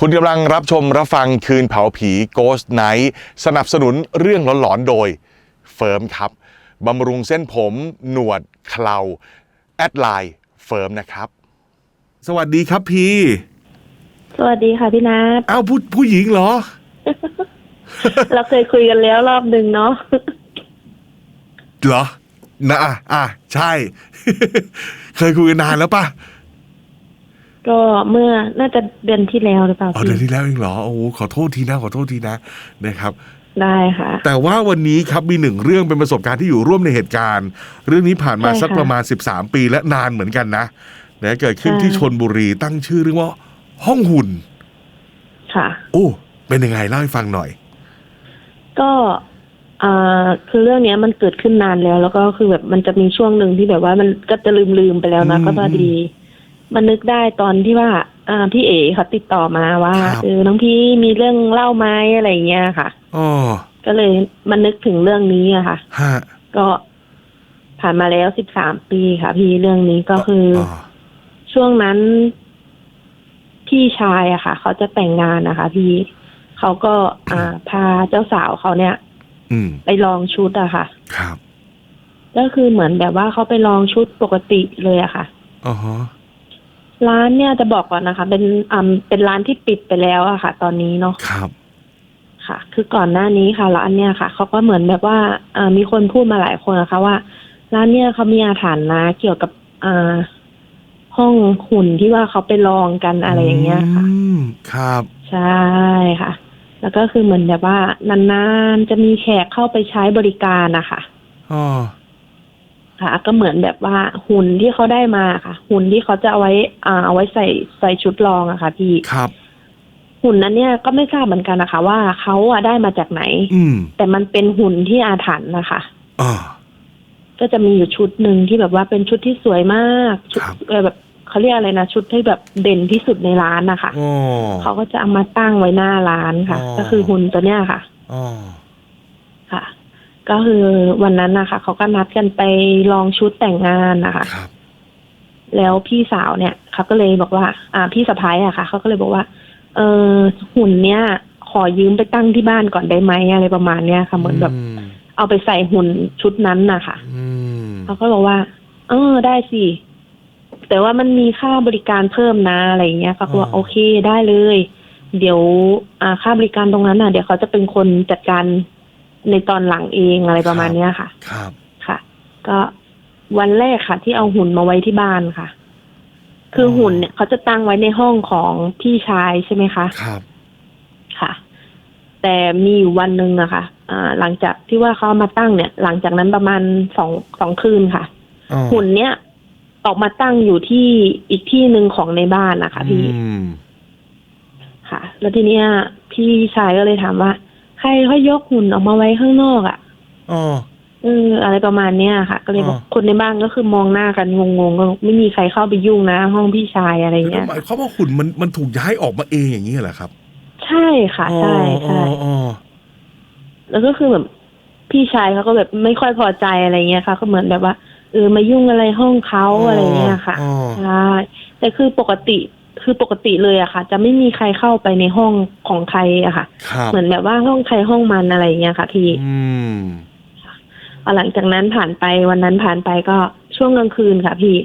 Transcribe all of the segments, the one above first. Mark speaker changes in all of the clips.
Speaker 1: คุณกำลังรับชมรับฟังคืนเผาผี Ghost Night สนับสนุนเรื่องหลอนๆโดยเฟิร์มครับบำรุงเส้นผม หนวดเคราแอดไลน์เฟิร์มนะครับ สวัสดีครับพี่
Speaker 2: สวัสดีค่ะพี่นัท
Speaker 1: อ้าวผู้ผู้หญิงเหรอ
Speaker 2: เราเคยคุยกันแล้วรอบหนึ่งเนาะ
Speaker 1: เหรอนะอะอะใช่ เคยคุยกันนานแล้วป่ะ
Speaker 2: ก็เมื่อน่าจะเดือนที่แล้วหรือเปล่า
Speaker 1: อ๋อ
Speaker 2: พี่
Speaker 1: เดือนที่แล้วเองเหรอโอ้โหขอโทษทีนะขอโทษทีนะนะครับ
Speaker 2: ได้ค่ะ
Speaker 1: แต่ว่าวันนี้ครับมีหนึ่งเรื่องเป็นประสบการณ์ที่อยู่ร่วมในเหตุการณ์ เรื่องนี้ผ่านมา
Speaker 2: ใช่ค่ะ
Speaker 1: สักประมาณ 13 ปีและนานเหมือนกันนะนะเกิดขึ้น
Speaker 2: ใช่
Speaker 1: ที่ชนบุรีตั้งชื่อเรื่องว่า ห้องหุ่น
Speaker 2: ค่ะ
Speaker 1: โอ้ เป็นยังไงเล่าให้ฟังหน่อย
Speaker 2: ก็อ่าคือเรื่องเนี้ยมันเกิดขึ้นนานแล้ว แล้วก็คือแบบมันจะมีช่วงหนึ่งที่แบบว่ามันก็จะลืมลืมๆไปแล้วนะ
Speaker 1: อืม
Speaker 2: ก็พอดี มันนึกได้ตอนที่ว่าอ่าพี่เอ๋เขาติดต่อมาว่า
Speaker 1: ครับ
Speaker 2: เออน้องพี่มีเรื่องเล่าไหมอะไรอย่างเงี้ยค่ะ
Speaker 1: อ๋อ
Speaker 2: ก็เลยมันนึกถึงเรื่องนี้อะค่ะ
Speaker 1: ฮะ
Speaker 2: ก็ผ่านมาแล้วสิบสามปีค่ะ พี่เรื่องนี้ก็คืออ
Speaker 1: อ
Speaker 2: ช่วงนั้น พี่ชายอะค่ะ เขาจะแต่งงานนะคะ พี่เขาก็อ่าพาเจ้าสาวเขาเนี่ย
Speaker 1: อืม
Speaker 2: ไปลองชุดอะค่ะ
Speaker 1: ครับ
Speaker 2: ก็คือเหมือนแบบว่าเขาไปลองชุดปกติเลยอะค่ะ
Speaker 1: อ๋อฮะ
Speaker 2: ร้านเนี่ยจะบอกก่อนนะคะ เป็นอ่าเป็นร้านที่ปิดไปแล้วอะค่ะ ตอนนี้เนาะ
Speaker 1: ครับ
Speaker 2: ค่ะ คือก่อนหน้านี้ค่ะร้านเนี่ยค่ะเขาก็เหมือนแบบว่าอ่ามีคนพูดมาหลายคนนะคะว่า ร้านเนี่ยเขามีอาถรรพ์นะ เกี่ยวกับอ่าห้องหุ่นที่ว่าเขาไปลองกันอะไรอย่างเงี้ยค่ะ
Speaker 1: อืมครับ
Speaker 2: ใช่ค่ะ แล้วก็คือเหมือนแบบว่านานๆจะมีแขกเข้าไปใช้บริการนะคะ
Speaker 1: อ๋อ
Speaker 2: ค่ะ ก็เหมือนแบบว่าหุ่นที่เขาได้มาค่ะ หุ่นที่เขาจะเอาไว้อ่าเอาไว้ใส่ใส่ชุดลองอะค่ะ พี่
Speaker 1: ครับ
Speaker 2: หุ่นนั้นเนี่ยก็ไม่ทราบเหมือนกันนะคะ ว่าเขาอะได้มาจากไหน
Speaker 1: อืม
Speaker 2: แต่มันเป็นหุ่นที่อาถรรพ์นะคะ
Speaker 1: อ๋อ
Speaker 2: ก็จะมีอยู่ชุดหนึ่งที่แบบว่าเป็นชุดที่สวยมากชุด
Speaker 1: ครับ
Speaker 2: เอ่อแบบเขาเรียกอะไรนะชุดที่แบบเด่นที่สุดในร้านนะคะ
Speaker 1: อ๋อ
Speaker 2: เขาก็จะเอามาตั้งไว้หน้าร้านค่ะ
Speaker 1: อ๋อ
Speaker 2: ก็คือหุ่นตัวเนี้ยค่ะ
Speaker 1: อ๋อ
Speaker 2: ค่ะ ก็คือวันนั้นนะคะเขาก็นัดกันไปลองชุดแต่งงานนะคะ
Speaker 1: ครับ
Speaker 2: แล้วพี่สาวเนี่ยเขาก็เลยบอกว่า อ่า พี่สะพ้ายอะค่ะเขาก็เลยบอกว่า เออหุ่นเนี้ยขอยืมไปตั้งที่บ้านก่อนได้ไหมอะไรประมาณเนี้ยค่ะเหมือนแบบ
Speaker 1: ม
Speaker 2: เอาไปใส่หุ่นชุดนั้นนะคะ
Speaker 1: อืม
Speaker 2: เขาก็บอกว่า เออ ได้สิแต่ว่ามันมีค่าบริการเพิ่มนะอะไรอย่างเงี้ยเขาก็บอกโอเคได้เลย เดี๋ยว อ่าค่าบริการตรงนั้นน่ะ เดี๋ยวเขาจะเป็นคนจัดการ ในตอนหลังเองอะไรประมาณเนี้ยค่ะ
Speaker 1: ครับ
Speaker 2: ค่ะ ก็วันแรกค่ะ ที่เอาหุ่นมาไว้ที่บ้านค่ะ คือ
Speaker 1: อ
Speaker 2: หุ่นเนี่ยเขาจะตั้งไว้ในห้องของพี่ชายใช่ไหมคะ
Speaker 1: ครับ
Speaker 2: ค่ะ แต่มีอยู่วันหนึ่งอะค่ะอ่าหลังจากที่ว่าเขาเอามาตั้งเนี่ย หลังจากนั้นประมาณสองสองคืนค่ะ
Speaker 1: อ๋อ
Speaker 2: หุ่นเนี้ยออกมาตั้งอยู่ที่อีกที่หนึ่งของในบ้านนะคะพี่
Speaker 1: อืม
Speaker 2: ค่ะ แล้วทีเนี้ยพี่ชายก็เลยถามว่า ใครเขายกหุ่นออกมาไว้ข้างนอกอะ
Speaker 1: อ๋อ
Speaker 2: เอออะไรประมาณเนี้ยค่ะ ก็เลยบอก
Speaker 1: อ๋อ
Speaker 2: คนในบ้านก็คือมองหน้ากันงงๆก็ไม่มีใครเข้าไปยุ่งนะ ห้องพี่ชายอะไร
Speaker 1: แล้ว
Speaker 2: เงี้ย
Speaker 1: หมายความว่าหุ่นมันมันถูกย้ายออกมาเองอย่างนี้เหรอครับ
Speaker 2: ใช่ค่ะใช่ใช่
Speaker 1: อ๋ออ๋อ
Speaker 2: แล้วก็คือแบบพี่ชายเขาก็แบบไม่ค่อยพอใจอะไรเงี้ยค่ะ ก็เหมือนแบบว่าเออมายุ่งอะไรห้องเขาอะไรเงี้ยค่ะ
Speaker 1: อ๋อ
Speaker 2: ใช่แต่คือปกติ คือปกติเลยอะค่ะ จะไม่มีใครเข้าไปในห้องของใครอะค่ะ
Speaker 1: ครับ
Speaker 2: เหมือนแบบว่าห้องใครห้องมันอะไรเงี้ยค่ะพี่
Speaker 1: อืม
Speaker 2: พอหลังจากนั้นผ่านไปวันนั้นผ่านไปก็ช่วงกลางคืนค่ะพี่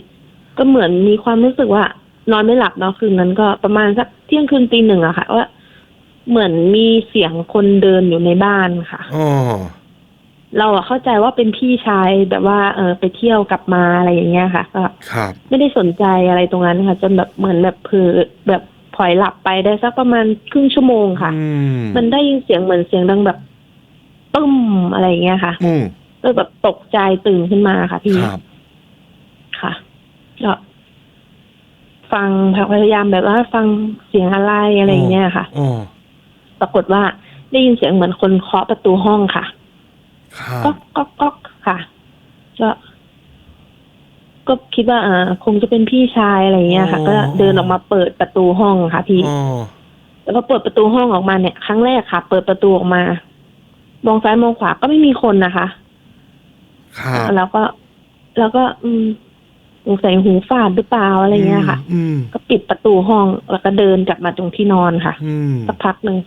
Speaker 2: ก็เหมือนมีความรู้สึกว่า นอนไม่หลับเนาะคืนนั้นก็ประมาณสักเที่ยงคืนตีหนึ่งอะค่ะว่าเหมือนมีเสียงคนเดินอยู่ในบ้านค่ะ
Speaker 1: อ๋อ
Speaker 2: เราอะเข้าใจว่าเป็นพี่ชายแบบว่าเออไปเที่ยวกลับมาอะไรอย่างเงี้ยค่ะ ก็
Speaker 1: ครับ
Speaker 2: ไม่ได้สนใจอะไรตรงนั้นค่ะ จนแบบเหมือนแบบเผลอแบบพลอยหลับไปได้สักประมาณครึ่งชั่วโมงค่ะ
Speaker 1: อืม
Speaker 2: มันได้ยินเสียงเหมือนเสียงดังแบบตึ้มอะไรอย่างเงี้ยค่ะ
Speaker 1: อืม
Speaker 2: ก็แบบตกใจตื่นขึ้นมาค่ะพี่
Speaker 1: ครับ
Speaker 2: ค่ะก็ฟังพยายามแบบว่าฟังเสียงอะไรอะไรอย่างเงี้ยค่ะ
Speaker 1: อ๋อ
Speaker 2: ปรากฏว่าได้ยินเสียงเหมือนคนเคาะประตูห้องค่ะ
Speaker 1: ครับ
Speaker 2: ก๊อกก๊อกก๊อกค่ะก็ก็คิดว่าอ่าคงจะเป็นพี่ชายอะไรอย่างเงี้ยค่ะ ก็เดินออกมาเปิดประตูห้องค่ะพี่
Speaker 1: อ๋อ
Speaker 2: แล้วพอเปิดประตูห้องออกมาเนี่ย ครั้งแรกค่ะ เปิดประตูออกมามองซ้ายมองขวาก็ไม่มีคนนะคะ
Speaker 1: ครับ
Speaker 2: แล้วก็ แล้วก็ อืมสงสัยหูฟาดหรือเปล่าอะไรเงี้ยค่ะ
Speaker 1: อืม
Speaker 2: ก็ปิดประตูห้องแล้วก็เดินกลับมาตรงที่นอนค่ะ
Speaker 1: อืม
Speaker 2: สักพักหนึ่ง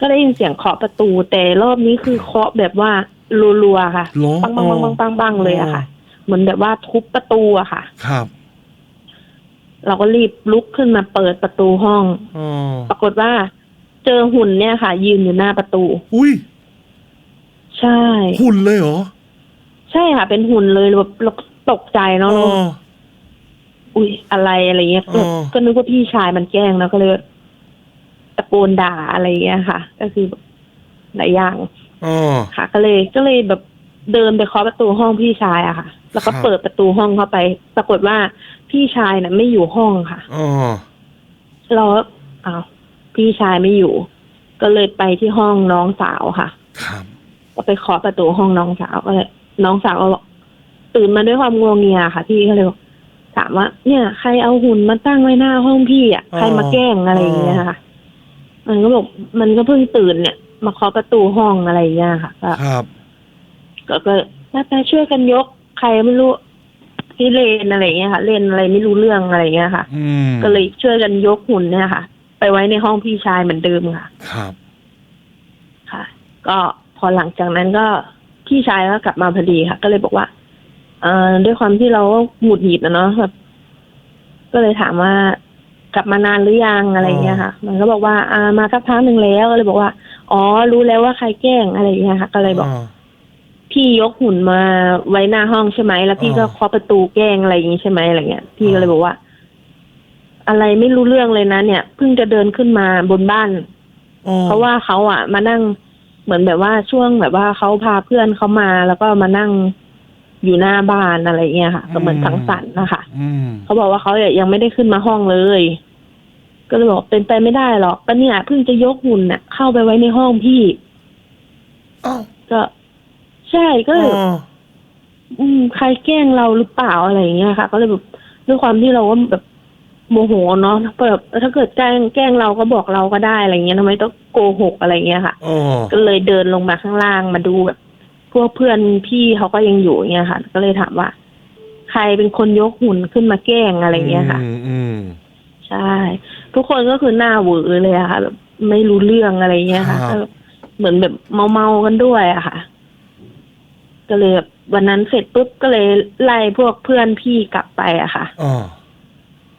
Speaker 2: ก็ได้ยินเสียงเคาะประตู แต่รอบนี้คือเคาะแบบว่า รัวๆค่ะ
Speaker 1: เหรอ
Speaker 2: ปังปังปังปังปังปังเลยอะค่ะ เหมือนแบบว่าทุบประตูอะค่ะ
Speaker 1: ครับ
Speaker 2: เราก็รีบลุกขึ้นมาเปิดประตูห้อง
Speaker 1: อ๋อ
Speaker 2: ปรากฏว่า เจอหุ่นเนี่ยค่ะ ยืนอยู่หน้าประตู
Speaker 1: อุ้ย
Speaker 2: ใช่
Speaker 1: หุ่นเลยเหรอ
Speaker 2: ใช่ค่ะ เป็นหุ่นเลยแบบเราก็ตกใจเนาะ
Speaker 1: อ๋
Speaker 2: เรา
Speaker 1: อ
Speaker 2: อุ้ยอะไรอะไรเงี้ยก็
Speaker 1: อ๋อ
Speaker 2: ก็นึกว่าพี่ชายมันแกล้งแล้วก็เลยตะโกนด่าอะไรเงี้ยค่ะ ก็คือแบบหลายอย่าง
Speaker 1: อ๋อ
Speaker 2: ค่ะ ก็เลยก็เลยแบบเดินไปเคาะประตูห้องพี่ชายอะค่ะ แล้วก็
Speaker 1: ครับ
Speaker 2: เปิดประตูห้องเข้าไป ปรากฏว่าพี่ชายน่ะ ไม่อยู่ห้องค่ะ
Speaker 1: อ๋อ
Speaker 2: เราก็อ้าวพี่ชายไม่อยู่ ก็เลยไปที่ห้องน้องสาวค่ะ
Speaker 1: ครับ
Speaker 2: ก็ไปเคาะประตูห้องน้องสาวก็เลยน้องสาวก็บอกตื่นมาด้วยความงวงเงียค่ะ พี่ก็เลยบอกถามว่า เนี่ย ใครเอาหุ่นมาตั้งไว้หน้าห้องพี่อะใครมาแกล้งอะไรอย่างเงี้ยค่ะ มันก็บอกมันก็เพิ่งตื่นเนี่ย มาเคาะประตูห้องอะไรอย่างเงี้ยค่ะก็
Speaker 1: ครับ
Speaker 2: ก็ก็ไปช่วยกันยกใครไม่รู้ที่เลนอะไรอย่างเงี้ยค่ะ เล่นอะไรไม่รู้เรื่องอะไรอย่างเงี้ยค่ะ
Speaker 1: อืม
Speaker 2: ก็เลยช่วยกันยกหุ่นเนี่ยค่ะ ไปไว้ในห้องพี่ชายเหมือนเดิมค่ะ
Speaker 1: ครับ
Speaker 2: ค่ะ ก็พอหลังจากนั้นก็พี่ชายก็กลับมาพอดีค่ะ ก็เลยบอกว่า เอ่อด้วยความที่เราก็หงุดหงิดนะเนาะแบบก็เลยถามว่ากลับมานานหรือยังอะไรเงี้ยค่ะ มันก็บอกว่า อ่ามาสักพักหนึ่งแล้วก็เลยบอกว่า อ๋อ รู้แล้วว่าใครแกล้งอะไรเงี้ยค่ะ ก็เลยบอก พี่ยกหุ่นมาไว้หน้าห้องใช่ไหมแล้วพี่ก็
Speaker 1: อ๋อ
Speaker 2: เคาะประตูแกล้งอะไรอย่างงี้ใช่ไหมอะไรเงี้ย พี่ก็เลยบอกว่า อะไรไม่รู้เรื่องเลยนะเนี่ยเพิ่งจะเดินขึ้นมาบนบ้าน
Speaker 1: อ๋อ
Speaker 2: เพราะว่าเขาอะ มานั่งเหมือนแบบว่าช่วงแบบว่าเขาพาเพื่อนเขามาแล้วก็มานั่งอยู่หน้าบ้านอะไรเงี้ยค่ะก็เหมือนสังสรรค์นะคะ
Speaker 1: อืม
Speaker 2: เขาบอกว่าเขายังไม่ได้ขึ้นมาห้องเลย ก็เลยบอกเป็นไปไม่ได้หรอกก็เนี่ยเพิ่งจะยกหุ่นน่ะ เข้าไปไว้ในห้องพี่
Speaker 1: อ้าว
Speaker 2: ก็ ใช่ก็เลย
Speaker 1: อ๋อ
Speaker 2: อืมใครแกล้งเราหรือเปล่าอะไรอย่างเงี้ยค่ะ ก็เลยแบบด้วยความที่เราก็แบบโมโหเนาะแบบถ้าเกิดแกล้งแกล้งเราก็บอกเราก็ได้อะไรเงี้ยทำไมต้องโกหกอะไรเงี้ยค่ะ
Speaker 1: อ๋อ
Speaker 2: ก็เลยเดินลงมาข้างล่างมาดูแบบ พวกเพื่อนพี่เขาก็ยังอยู่เงี้ยค่ะ ก็เลยถามว่า ใครเป็นคนยกหุ่นขึ้นมาแกล้งอะไรเงี้ยค่ะ
Speaker 1: อืมอืม
Speaker 2: ใช่ ทุกคนก็คือหน้าเหวอเลยอะค่ะแบบไม่รู้เรื่องอะไรเงี้ยค่ะ
Speaker 1: ครับ
Speaker 2: ก็เหมือนแบบเมาๆกันด้วยอะค่ะ ก็เลยแบบวันนั้นเสร็จปุ๊บก็เลยไล่พวกเพื่อนพี่กลับไปอะค่ะ
Speaker 1: อ๋อ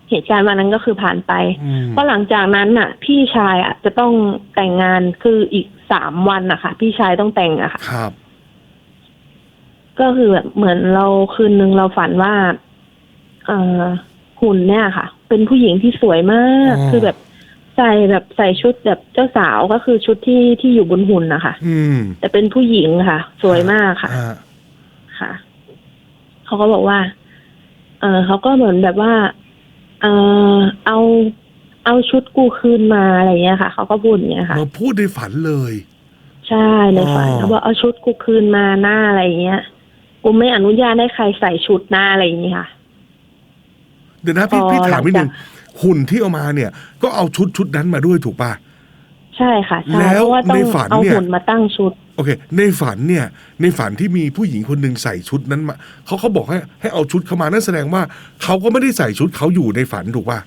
Speaker 2: เหตุการณ์วันนั้นก็คือผ่านไป
Speaker 1: อืม
Speaker 2: เพราะหลังจากนั้นน่ะ พี่ชายอะจะต้องแต่งงานคืออีกสามวันอะค่ะพี่ชายต้องแต่งอะค่ะ
Speaker 1: ครับ
Speaker 2: ก็คือแบบเหมือนเราคืนนึงเราฝันว่า เอ่อหุ่นเนี่ยค่ะ เป็นผู้หญิงที่สวยมาก
Speaker 1: อ๋อ
Speaker 2: คือแบบใส่แบบใส่ชุดแบบเจ้าสาวก็คือชุดที่ที่อยู่บนหุ่นนะคะ
Speaker 1: อืม
Speaker 2: แต่เป็นผู้หญิงค่ะ สวยมากค่ะ
Speaker 1: อ่า
Speaker 2: ค่ะเขาก็บอกว่า เออเขาก็เหมือนแบบว่า เออเอาเอาชุดกูคืนมาอะไรเงี้ยค่ะเขาก็พูดอย่างเงี้ยค่ะ
Speaker 1: มาพูดในฝันเลย
Speaker 2: ใช่ในฝัน
Speaker 1: อ๋อ
Speaker 2: เขาบอกเอาชุดกูคืนมาหน้าอะไรเงี้ย กูไม่อนุญาตให้ใครใส่ชุดหน้าอะไรอย่างเงี้ยค่ะ
Speaker 1: เดี๋ยวนะพี่
Speaker 2: พอ
Speaker 1: พี่ถามนิด
Speaker 2: หลั
Speaker 1: นึ
Speaker 2: ง
Speaker 1: ง
Speaker 2: จาก
Speaker 1: หุ่นที่เอามาเนี่ย ก็เอาชุดชุดนั้นมาด้วยถูกป่ะ
Speaker 2: ใช่ค่ะใช่
Speaker 1: แล้ว
Speaker 2: เพราะว่าต้อ
Speaker 1: ใน
Speaker 2: ง
Speaker 1: ฝัน
Speaker 2: เอา
Speaker 1: เนี่ย
Speaker 2: หุ่นมาตั้งชุด
Speaker 1: โอเค ในฝันเนี่ย ในฝันที่มีผู้หญิงคนหนึ่งใส่ชุดนั้นมาเขาเขาบอกให้ให้เอาชุดเข้ามานั่นแสดงว่าเขาก็ไม่ได้ใส่ชุดเขาอยู่ในฝันถูกป่ะ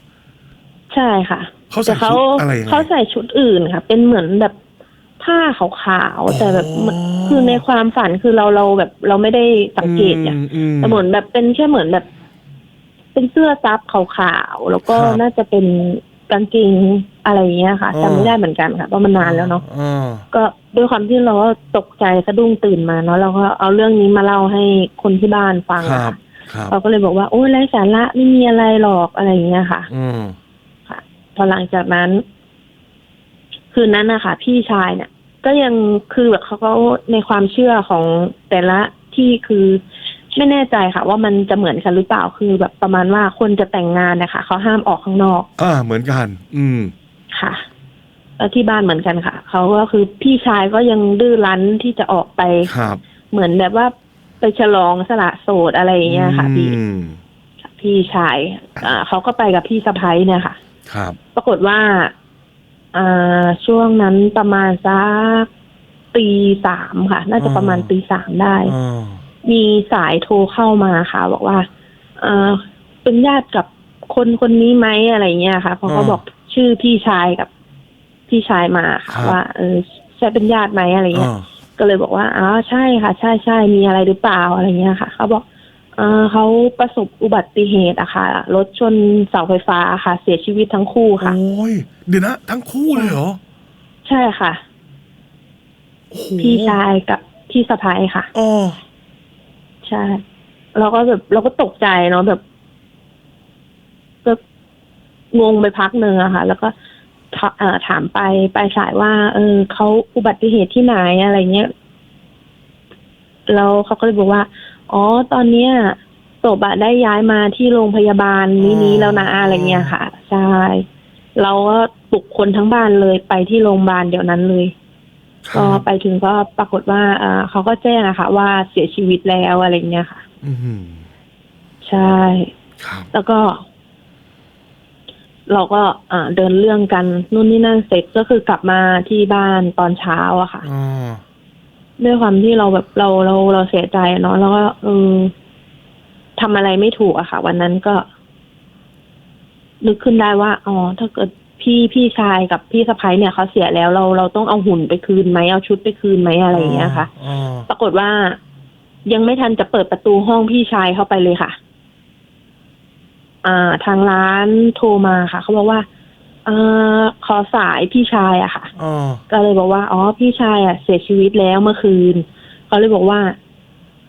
Speaker 2: ใช่ค่ะ
Speaker 1: เขาใส่
Speaker 2: แต่
Speaker 1: ชุดอะไรยังไง
Speaker 2: เขาใส่ชุดอื่นค่ะ เป็นเหมือนแบบผ้าขาวๆแต่แบบ
Speaker 1: อ๋อ
Speaker 2: คือในความฝันคือเราเราแบบ เราไม่ได้สังเกตเนี่ย
Speaker 1: อืมอืม
Speaker 2: แต่เหมือนแบบเป็นแค่เหมือนแบบ เป็นเสื้อซับขาวๆแล้วก็
Speaker 1: ครับ
Speaker 2: น่าจะเป็นกางเกงอะไรอย่างเงี้ยค่ะ
Speaker 1: อ๋อ
Speaker 2: จำไม่ได้เหมือนกันค่ะเพราะมันนานแล้วเนาะ
Speaker 1: อ่า
Speaker 2: ก็ด้วยความที่เราก็ตกใจสะดุ้งตื่นมาเนาะเราก็เอาเรื่องนี้มาเล่าให้คนที่บ้านฟัง
Speaker 1: ค
Speaker 2: อะ
Speaker 1: รับ
Speaker 2: ค่ะ
Speaker 1: ครับ
Speaker 2: เขาก็เลยบอกว่าโอ้ยไร้สาระไม่มีอะไรหรอกอะไรอย่างเงี้ยค่ะ
Speaker 1: อืม
Speaker 2: ค่ะพอหลังจากนั้น คืนนั้นนะคะพี่ชายเนี่ยก็ยังคือแบบเขาก็ในความเชื่อของแต่ละที่คือ ไม่แน่ใจค่ะ ว่ามันจะเหมือนกันหรือเปล่าคือแบบประมาณว่าคนจะแต่งงานนะคะเขาห้ามออกข้างนอก
Speaker 1: อ่าเหมือนกัน อืม
Speaker 2: ค่ะแล้วที่บ้านเหมือนกันค่ะเขาก็คือพี่ชายก็ยังดื้อรั้นที่จะออกไป
Speaker 1: ครับ
Speaker 2: เหมือนแบบว่าไปฉลองสละโสดอะไรอย่างเงี้ยค่ะพี่
Speaker 1: อืม
Speaker 2: พี่ชายอ่าเขาก็ไปกับพี่สะพ้ยเนี่ยค่ะ
Speaker 1: ครับ
Speaker 2: ปรากฏว่า อ่า ช่วงนั้นประมาณสักตีสามค่ะ น่าจะประมาณ
Speaker 1: อ๋อ
Speaker 2: ตีสามได้
Speaker 1: อ๋อ
Speaker 2: มีสายโทรเข้ามาค่ะ บอกว่าเอ่อเป็นญาติกับคนคนนี้ไหมอะไรเงี้ยค่ะเพราะเขา
Speaker 1: อ่า
Speaker 2: บอกชื่อพี่ชายกับพี่ชายมาค่ะ
Speaker 1: ครับ
Speaker 2: ว่า เออใช่เป็นญาติไหมอะไรเงี้ย
Speaker 1: อ่า
Speaker 2: ก็เลยบอกว่าอ๋อใช่ค่ะ ใช่ใช่มีอะไรหรือเปล่าอะไรเงี้ยค่ะเขาบอกเออเขาประสบอุบัติเหตุอะค่ะรถชนเสาไฟฟ้าค่ะ เสียชีวิตทั้งคู่ค่ะ
Speaker 1: โอ้ยเดี๋ยวนะ ทั้งคู่เลยเหรอ
Speaker 2: ใช่ค่ะ
Speaker 1: โอ้โห
Speaker 2: พี่ชายกับพี่สะพ้ายค่ะ
Speaker 1: อ๋อ
Speaker 2: ใช่เราก็แบบเราก็ตกใจเนาะแบบแบบงงไปพักหนึ่งอะค่ะ แล้วก็ถเอ่อถามไปไปลายสายว่า เออเขาอุบัติเหตุที่ไหนอะไรเงี้ยแล้วเขาก็เลยบอกว่า อ๋อ ตอนเนี้ยศพอะได้ย้ายมาที่โรงพยาบาลนี้นี้แล้วนะอะไรเงี้ยค่ะ ใช่ เราก็ปลุกคนทั้งบ้านเลยไปที่โรงพยาบาลเดี๋ยวนั้นเลย
Speaker 1: ค
Speaker 2: ก็
Speaker 1: รับ
Speaker 2: ไปถึงก็ปรากฏว่าเอ่อเขาก็แจ้งอะค่ะว่าเสียชีวิตแล้วอะไรเงี้ยค่ะ
Speaker 1: อือหือ
Speaker 2: ใช่
Speaker 1: ครับ
Speaker 2: แล้วก็ เราก็อ่าเดินเรื่องกันนู่นนี่นั่นเสร็จก็คือกลับมาที่บ้านตอนเช้าอะค่ะ
Speaker 1: อ๋อ
Speaker 2: ด้วยความที่เราแบบเราเราเราเสียใจอะเนาะแล้วก็เออทำอะไรไม่ถูกอะค่ะ วันนั้นก็นึกขึ้นได้ว่าอ๋อถ้าเกิด พี่พี่ชายกับพี่สะพ้ายเนี่ยเขาเสียแล้วเราเราต้องเอาหุ่นไปคืนไหมเอาชุดไปคืนไหมอะไรอย่างเงี้ยค่ะ
Speaker 1: อ๋อ
Speaker 2: ปรากฏว่า ยังไม่ทันจะเปิดประตูห้องพี่ชายเข้าไปเลยค่ะ อ่า ทางร้านโทรมาค่ะเขาบอกว่าเออขอสายพี่ชายอะค่ะ
Speaker 1: อ๋อ
Speaker 2: ก็เลยบอกว่า อ๋อ พี่ชายอะเสียชีวิตแล้วเมื่อคืน เขาเลยบอกว่า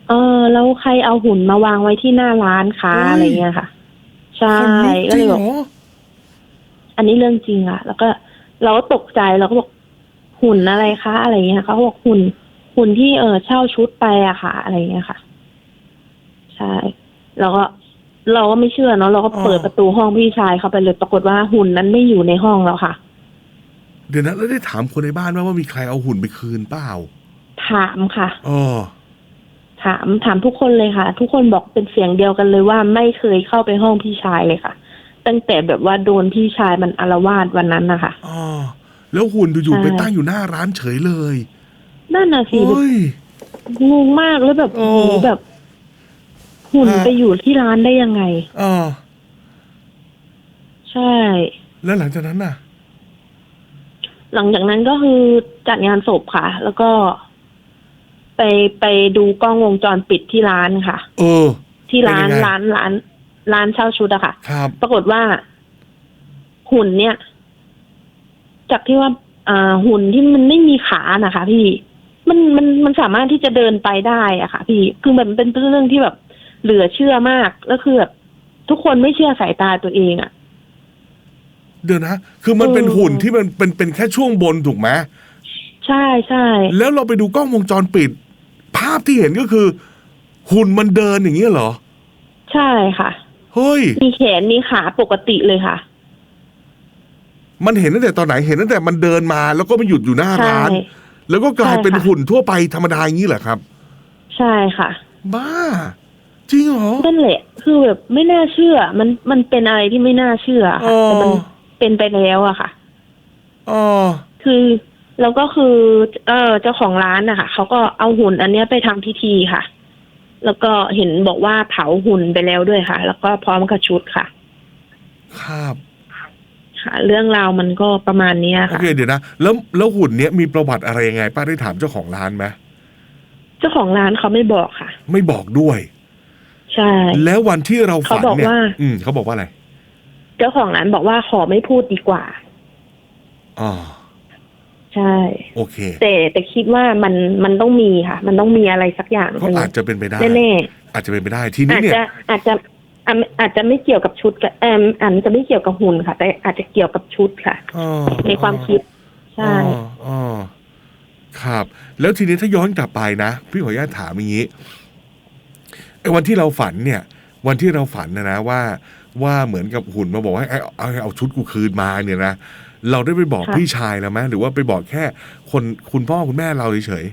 Speaker 2: เออแล้วใครเอาหุ่นมาวางไว้ที่หน้าร้านคะอะไรเงี้ยค่ะ ใช่
Speaker 1: คนลุก
Speaker 2: ก็
Speaker 1: จริ
Speaker 2: เล
Speaker 1: ง
Speaker 2: ย
Speaker 1: เห
Speaker 2: บ
Speaker 1: ร
Speaker 2: อก
Speaker 1: อ
Speaker 2: อันนี้เรื่องจริงอะแล้วก็เราก็ตกใจเราก็บอกหุ่นอะไรคะอะไรเงี้ยเขาก็บอกหุ่นหุ่นที่เออเช่าชุดไปอะค่ะ อะไรเงี้ยค่ะ ใช่แล้วก็เราก็ไม่เชื่อเนาะเราก็เปิด
Speaker 1: อ๋อ
Speaker 2: ประตูห้องพี่ชายเข้าไปเลยปรากฏว่าหุ่นนั้นไม่อยู่ในห้องแล้วค่ะ
Speaker 1: เดี๋ยวนะแล้วได้ถามคนในบ้านว่าว่ามีใครเอาหุ่นไปคืนเปล่า
Speaker 2: ถามค่ะ
Speaker 1: อ๋อ
Speaker 2: ถามถามทุกคนเลยค่ะ ทุกคนบอกเป็นเสียงเดียวกันเลยว่าไม่เคยเข้าไปห้องพี่ชายเลยค่ะ ตั้งแต่แบบว่าโดนพี่ชายมันอารวาสวันนั้นนะคะ
Speaker 1: อ๋อแล้วหุ่นอยู่ๆ
Speaker 2: ใช่
Speaker 1: ไปตั้งอยู่หน้าร้านเฉยเลย
Speaker 2: นั่นน่ะสิแบบ
Speaker 1: โอ้ย
Speaker 2: งงมากแล้วแบบ
Speaker 1: โอ้
Speaker 2: โหแบบ หุ่น
Speaker 1: ฮะ
Speaker 2: ไปอยู่ที่ร้านได้ยังไง
Speaker 1: อ๋อ
Speaker 2: ใช่
Speaker 1: แล้วหลังจากนั้นน่ะ
Speaker 2: หลังจากนั้นก็คือจัดงานศพค่ะ แล้วก็ ไปไปดูกล้องวงจรปิดที่ร้านค่ะ
Speaker 1: เออ
Speaker 2: ที่ร้าน
Speaker 1: เป็นยังไง
Speaker 2: ร้านร้าน ร้านเช่าชุดอะค่ะ
Speaker 1: ครับ
Speaker 2: ปรากฏว่า หุ่นเนี่ย จากที่ว่า อ่า หุ่นที่มันไม่มีขานะคะ พี่มันมันมันสามารถที่จะเดินไปได้อะค่ะ พี่คือมันเป็นเรื่องที่แบบ เหลือเชื่อมากแล้วคือแบบทุกคนไม่เชื่อสายตาตัวเองอะ
Speaker 1: เดี๋ยวนะ คือมัน
Speaker 2: เออ
Speaker 1: เป็นหุ่นที่มันเป็นเป็นแค่ช่วงบนถูกไหม
Speaker 2: ใช่ใช่
Speaker 1: แล้วเราไปดูกล้องวงจรปิด ภาพที่เห็นก็คือ หุ่นมันเดินอย่างเงี้ยเหรอ
Speaker 2: ใช่ค่ะ
Speaker 1: เฮ้ย
Speaker 2: มีแขนมีขาปกติเลยค่ะ
Speaker 1: มันเห็นตั้งแต่ตอนไหนเห็นตั้งแต่มันเดินมา แล้วก็มาหยุดอยู่หน้า
Speaker 2: ใช่
Speaker 1: ร้าน แล้วก็กลาย
Speaker 2: ใช่
Speaker 1: เป็น
Speaker 2: ค่ะ
Speaker 1: หุ่นทั่วไปธรรมดาอย่างนี้เหรอครับ
Speaker 2: ใช่ค่ะ
Speaker 1: บ้า จริงเหรอ
Speaker 2: นั่นแหละ คือแบบไม่น่าเชื่อ มันมันเป็นอะไรที่ไม่น่าเชื่อ
Speaker 1: อ๋
Speaker 2: ค่ะ
Speaker 1: อ
Speaker 2: แต่มันเป็นไปแล้วอะค่ะ
Speaker 1: อ๋อ
Speaker 2: คือแล้วก็คือ เออเจ้าของร้านนะคะเขาก็เอาหุ่นอันเนี้ยไปทำพิธีค่ะ แล้วก็เห็นบอกว่าเผาหุ่นไปแล้วด้วยค่ะ แล้วก็พร้อมกับชุดค่ะ
Speaker 1: ครับ
Speaker 2: ค่ะ เรื่องราวมันก็ประมาณเนี้ย
Speaker 1: โอ
Speaker 2: ค่ะ
Speaker 1: เคเดี๋ยวนะแล้วแล้วหุ่นเนี้ยมีประวัติอะไรยังไง ป้าได้ถามเจ้าของร้านไหม
Speaker 2: เจ้าของร้านเขาไม่บอกค่ะ
Speaker 1: ไม่บอกด้วย
Speaker 2: ใช่
Speaker 1: แล้ววันที่เราฝัน
Speaker 2: เขาบอก
Speaker 1: เนี่ย
Speaker 2: ว่า
Speaker 1: อืมเขาบอกว่าอะไร
Speaker 2: เจ้าของร้านบอกว่าขอไม่พูดดีกว่า
Speaker 1: อ๋อ
Speaker 2: ใช่
Speaker 1: โอเค
Speaker 2: แต่แต่คิดว่ามันมันต้องมีค่ะ มันต้องมีอะไรสักอย่างหนึ่ง
Speaker 1: ก็อาจจะเป็นไปได้
Speaker 2: แน่
Speaker 1: อาจจะเป็นไปได้ที
Speaker 2: ๆ
Speaker 1: นี้
Speaker 2: อาจ
Speaker 1: เนี่ย
Speaker 2: จะอาจจะอาจอาจจะไม่เกี่ยวกับชุดกับแอมอาจจะไม่เกี่ยวกับหุ่นค่ะ แต่อาจจะเกี่ยวกับชุดค่ะ
Speaker 1: อ๋อ
Speaker 2: ในความคิด ใช่
Speaker 1: อ๋ออ๋อครับ แล้วทีนี้ถ้าย้อนกลับไปนะ พี่ขออนุญาตถามอย่างนี้ไอ้วันที่เราฝันเนี่ย วันที่เราฝันนะนะว่า ว่าเหมือนกับหุ่นมาบอกให้เอาเอาเอาชุดกูคืนมาเนี่ยนะ เราได้ไปบอก
Speaker 2: ค่ะ
Speaker 1: พี่ชายแล้วไหมหรือว่าไปบอกแค่ คนคุณพ่อคุณแม่เราเฉย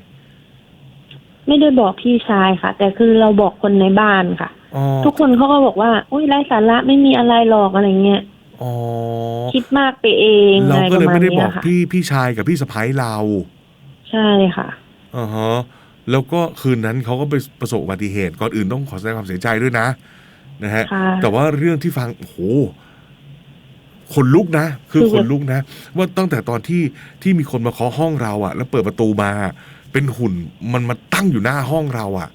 Speaker 2: ไม่ได้บอกพี่ชายค่ะ แต่คือเราบอกคนในบ้านค่ะ
Speaker 1: ๆอ๋อ
Speaker 2: ทุกคนเขาก็บอกว่าอุ้ยไร้สาระไม่มีอะไรหรอกอะไรเงี้ย
Speaker 1: อ๋อ
Speaker 2: คิดมากไปเอง
Speaker 1: เรา
Speaker 2: อะไร
Speaker 1: ก็
Speaker 2: ป
Speaker 1: เลย
Speaker 2: ระมาณ
Speaker 1: ไม่ได้บ
Speaker 2: เนี้
Speaker 1: อยก
Speaker 2: ค่ะ
Speaker 1: พี่พี่ชายกับพี่สะพ้ายเรา
Speaker 2: ใช่ค่ะ
Speaker 1: อ่าฮะแล้วก็คืนนั้นเขาก็ไปประสบอุบัติเหตุก่อนอื่นต้องขอแสดงความเสียใจด้วยนะนะฮะ
Speaker 2: ค่ะ
Speaker 1: แต่ว่าเรื่องที่ฟังโอ้โห ขนลุกนะคือ
Speaker 2: คือ
Speaker 1: ขนลุกนะ ว่าตั้งแต่ตอนที่ที่มีคนมาเคาะห้องเราอะแล้วเปิดประตูมา เป็นหุ่นมันมาตั้งอยู่หน้าห้องเราอะ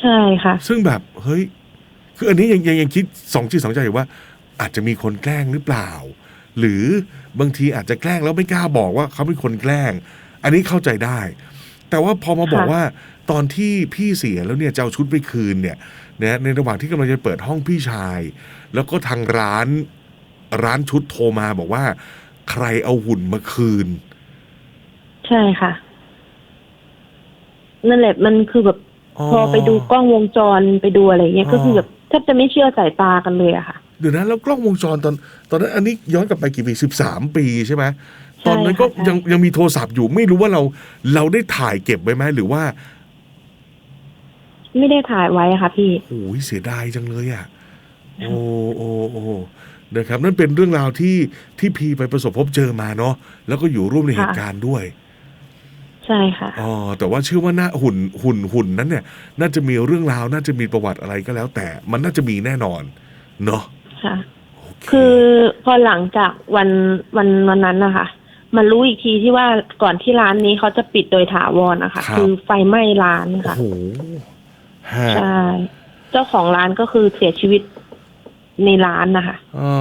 Speaker 2: ใช่ค่ะ
Speaker 1: ซึ่งแบบเฮ้ย คืออันนี้ยังยังยังคิดสองจิตสองใจอยู่ว่า อาจจะมีคนแกล้งหรือเปล่า หรือบางทีอาจจะแกล้งแล้วไม่กล้าบอกว่าเขาเป็นคนแกล้ง อันนี้เข้าใจได้ แต่ว่าพอมาบอก
Speaker 2: ค่ะ
Speaker 1: ว่าตอนที่พี่เสียแล้วเนี่ยจะเอาชุดไปคืนเนี่ยนะในระหว่างที่กำลังจะเปิดห้องพี่ชาย แล้วก็ทางร้าน ร้านชุดโทรมาบอกว่า ใครเอาหุ่นมาคืน
Speaker 2: ใช่ค่ะ นั่นแหละมันคือแบบ
Speaker 1: อ๋อ
Speaker 2: พอไปดูกล้องวงจรไปดูอะไรเงี้ย
Speaker 1: อ๋อ
Speaker 2: ก็คือแบบแทบจะไม่เชื่อสายตากันเลยอะค่ะ
Speaker 1: เดี๋ยวนะแล้วกล้องวงจรตอน ตอนนั้นอันนี้ย้อนกลับไปกี่ปีสิบสามปีใช่ไหม
Speaker 2: ใช่
Speaker 1: ตอนนั้นก็
Speaker 2: ค่ะใช่
Speaker 1: ยังยังมีโทรศัพท์อยู่ไม่รู้ว่าเราเราได้ถ่ายเก็บไว้ไหมหรือว่า
Speaker 2: ไม่ได้ถ่ายไว้ค่ะพี่
Speaker 1: โอ้ยเสียดายจังเลยอะ โอ้โอ้โอ้ นะครับนั่นเป็นเรื่องราวที่ที่พีไปประสบพบเจอมาเนาะแล้วก็อยู่ร่วมใน
Speaker 2: ค่ะ
Speaker 1: เหตุการณ์ด้วย
Speaker 2: ใช่ค่ะ
Speaker 1: อ๋อแต่ว่าเชื่อว่าหน้าหุ่นหุ่นหุ่นนั้นเนี่ย น่าจะมีเรื่องราวน่าจะมีประวัติอะไรก็แล้ว แต่มันน่าจะมีแน่นอน เนาะ
Speaker 2: ค่ะ
Speaker 1: โอเค
Speaker 2: คือพอหลังจากวันวันวันนั้นนะคะมันรู้อีกทีที่ว่าก่อนที่ร้านนี้เขาจะปิดโดยถาวรนะคะ คือไฟไหม้ร้าน
Speaker 1: โอ้
Speaker 2: ค่ะ
Speaker 1: โหฮะ
Speaker 2: ใช่ เจ้าของร้านก็คือเสียชีวิต ในร้านนะคะ
Speaker 1: อ๋อ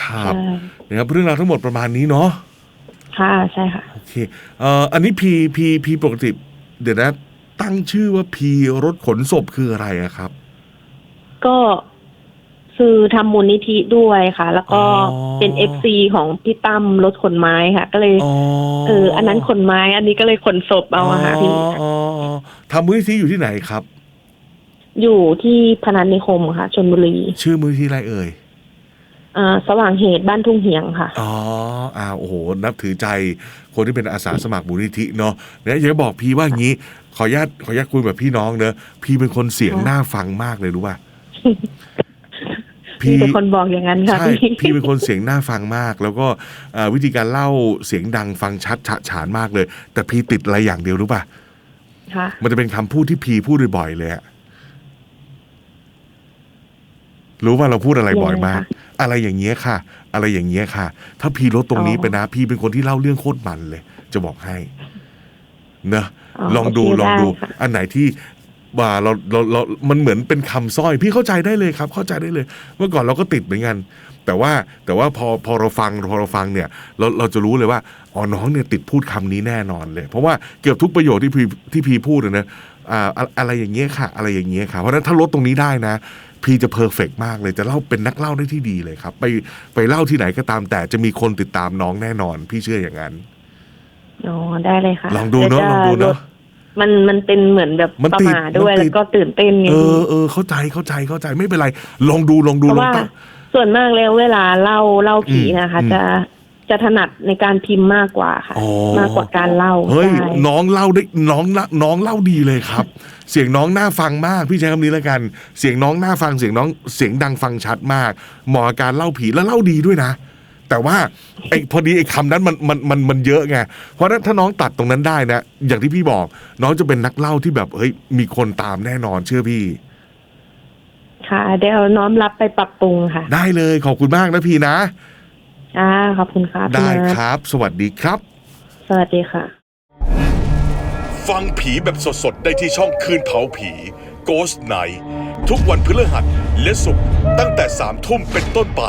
Speaker 1: ครับ
Speaker 2: ใช่
Speaker 1: นะครับเรื่องราวทั้งหมดประมาณนี้เนาะ
Speaker 2: ค่ะใช่ค่ะ
Speaker 1: โอเคเอ่ออันนี้พีพีพีปกติ เดี๋ยวนะตั้งชื่อว่าพีรถขนศพคืออะไรอะครับ
Speaker 2: ก็คือทำมูลนิธิด้วยค่ะ แล้วก็
Speaker 1: อ๋อ
Speaker 2: เป็นเอฟซีของพี่ตั้มรถขนไม้ค่ะ ก็เลย
Speaker 1: อ๋อ
Speaker 2: เอออันนั้นขนไม้ อันนี้ก็เลยขนศพเอาอะค่ะพี่
Speaker 1: อ๋ออ๋ออ๋อทำมือที่อยู่ที่ไหนครับ
Speaker 2: อยู่ที่พนัสนิคมค่ะชนบุรี
Speaker 1: ชื่อมือที่อะไรเอ่ย
Speaker 2: อ่าสว่างเหตุบ้านทุ่งเหียงค่ะ
Speaker 1: อ๋ออ้าวโอ้โห นับถือใจคนที่เป็นอาสาสมัครมูลนิธิเนาะเนี่ยอยากจะบอกพี่ว่างี้ ขออนุญาตขออนุญาตคุยแบบพี่น้องเนอะพี่เป็นคนเสียง
Speaker 2: ค่ะ
Speaker 1: น่าฟังมากเลยรู้ป่ะ
Speaker 2: พี่เป็นคนบอกอย่างนั้นค่ะ
Speaker 1: ใช่
Speaker 2: พี่
Speaker 1: พี่เป็นคนเสียงน่าฟังมาก แล้วก็เอ่อวิธีการเล่าเสียงดังฟังชัดฉะฉานมากเลย แต่พี่ติดอะไรอย่างเดียวรู้ป่ะ
Speaker 2: ค่ะ
Speaker 1: มันจะเป็นคำพูดที่พีพูดบ่อยๆเลยอะ รู้ว่าเราพูดอะไรบ่อยมาก
Speaker 2: ยังไงคะ
Speaker 1: อะไรอย่างเงี้ยค่ะ อะไรอย่างเงี้ยค่ะ ถ้าพีลดตรงนี้
Speaker 2: อ๋อ
Speaker 1: ไปนะ พี่เป็นคนที่เล่าเรื่องโคตรมันเลย จะบอกให้เนอะ
Speaker 2: อ๋อ
Speaker 1: ลองดู
Speaker 2: โอเค
Speaker 1: ลองดู
Speaker 2: ได้ค่ะ
Speaker 1: อันไหนที่ว่าเราเราเรา มันเหมือนเป็นคำสร้อย พี่เข้าใจได้เลยครับ เข้าใจได้เลย เมื่อก่อนเราก็ติดเหมือนกัน แต่ว่าแต่ว่าพอพอเราฟังพอเราฟังเนี่ย เราเราจะรู้เลยว่าอ๋อน้องเนี่ยติดพูดคำนี้แน่นอนเลย เพราะว่าเกือบทุกประโยคที่พีที่พีพูดอะนะอ่าอะอะไรอย่างเงี้ยค่ะ อะไรอย่างเงี้ยค่ะ เพราะฉะนั้นถ้าลดตรงนี้ได้นะ พีจะเพอร์เฟกมากเลยจะเล่าเป็นนักเล่าได้ที่ดีเลยครับ ไปไปเล่าที่ไหนก็ตาม แต่จะมีคนติดตามน้องแน่นอน พี่เชื่ออย่างนั้น
Speaker 2: อ๋อได้เลยค่ะ
Speaker 1: ลองดูเนาะลองดูเนาะ
Speaker 2: มันมันเป็นเหมือนแบบ
Speaker 1: มัน
Speaker 2: ประ
Speaker 1: ติด
Speaker 2: หมาด้วย
Speaker 1: มันติด
Speaker 2: แล้วก็ตื่นเต้นไง
Speaker 1: เอ
Speaker 2: พี่
Speaker 1: อเออเข้าใจเข้าใจเข้าใจไม่เป็นไร ลองดูลองดู
Speaker 2: เพราะ
Speaker 1: ลอง
Speaker 2: ว่า
Speaker 1: ตั้ง
Speaker 2: ส่วนมากแล้วเวลาเล่าเล่าผีนะคะ
Speaker 1: อืม
Speaker 2: จะ จะถนัดในการพิมพ์มากกว่าค่ะ
Speaker 1: อ๋อ
Speaker 2: มากกว่าการเล่า
Speaker 1: เฮ้ย
Speaker 2: ใช่
Speaker 1: น้องเล่าได้น้องละน้องเล่าดีเลยครับ เสียงน้องน่าฟังมากพี่ใช้คำนี้แล้วกัน เสียงน้องน่าฟังเสียงน้องเสียงดังฟังชัดมากเหมาะกับการเล่าผีแล้วเล่าดีด้วยนะ แต่ว่าไอ้พอดีไอ้คำนั้นมันมันมันมันเยอะไงเพราะฉะนั้นถ้าน้องตัดตรงนั้นได้นะอย่างที่พี่บอก น้องจะเป็นนักเล่าที่แบบเฮ้ยมีคนตามแน่นอนเชื่อพี่
Speaker 2: ค่ะเดี๋ยวน้อมรับไปปรับปรุงค่ะ
Speaker 1: ได้เลยขอบคุณมากนะพี่นะ
Speaker 2: อ่าขอบคุณค่ะพี่
Speaker 1: ได้
Speaker 2: นัท
Speaker 1: ครับ สวัสดีครับ
Speaker 2: สวัสดีค่ะ
Speaker 1: ฟังผีแบบสดๆ ได้ที่ช่องคืนเผาผี Ghost Night ทุกวันพฤหัสและศุกร์ตั้งแต่สามทุ่มเป็นต้นไป